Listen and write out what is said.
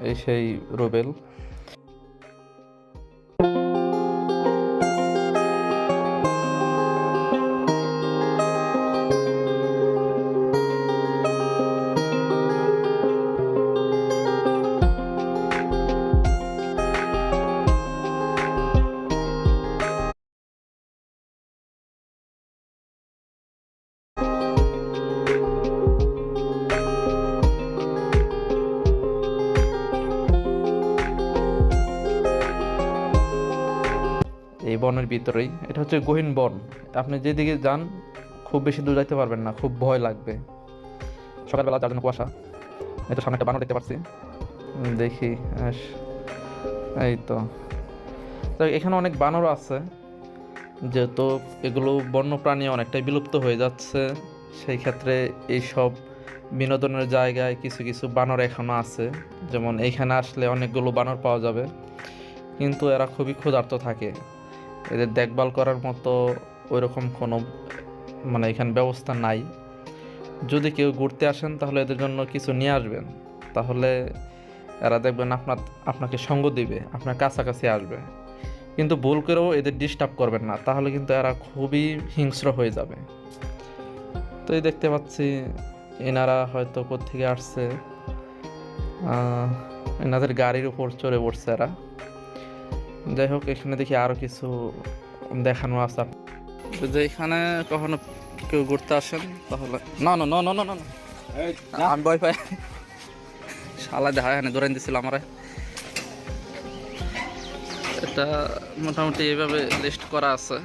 এই সেই রুবেল। এই বনের ভিতরেই। এটা হচ্ছে গহীন বন। আপনি যেদিকে যান, খুব বেশি দূর যাইতে পারবেন না, খুব ভয় লাগবে। সকালবেলা যার জন্য কুয়াশা। এই তো সামনে একটা বানর দেখতে পাচ্ছি দেখি এই তো। তো এখানে অনেক বানরও আছে। যেহেতু এগুলো বন্যপ্রাণী অনেকটাই বিলুপ্ত হয়ে যাচ্ছে, সেই ক্ষেত্রে এইসব বিনোদনের জায়গায় কিছু কিছু বানর এখনও আছে। যেমন এইখানে আসলে অনেকগুলো বানর পাওয়া যাবে। কিন্তু এরা খুবই ক্ষুধার্ত থাকে। এদের দেখভাল করার মতো ওইরকম কোনো মানে এখানে ব্যবস্থা নাই। যদি কেউ ঘুরতে আসেন, তাহলে এদের জন্য কিছু নিয়ে আসবেন। তাহলে এরা দেখবেন আপনার, আপনাকে সঙ্গ দিবে, আপনার কাছাকাছি আসবে। কিন্তু ভুল করেও এদের ডিস্টার্ব করবেন না, তাহলে কিন্তু এরা খুবই হিংস্র হয়ে যাবে। তো এই দেখতে পাচ্ছি, এনারা হয়তো কোত্থেকে আসছে। এনাদের গাড়ির উপর চড়ে পড়ছে এরা। যাই হোক এখানে দেখি আরও কিছু দেখানো আছে যদি এখানে কখনো কেউ ঘুরতে আসেন তাহলে না না না না না না না। আমি ভয় পাই। শালা দেখা এখানে দৌড়াই দিছিল আমার। এটা মোটামুটি এইভাবে লিস্ট করা আছে।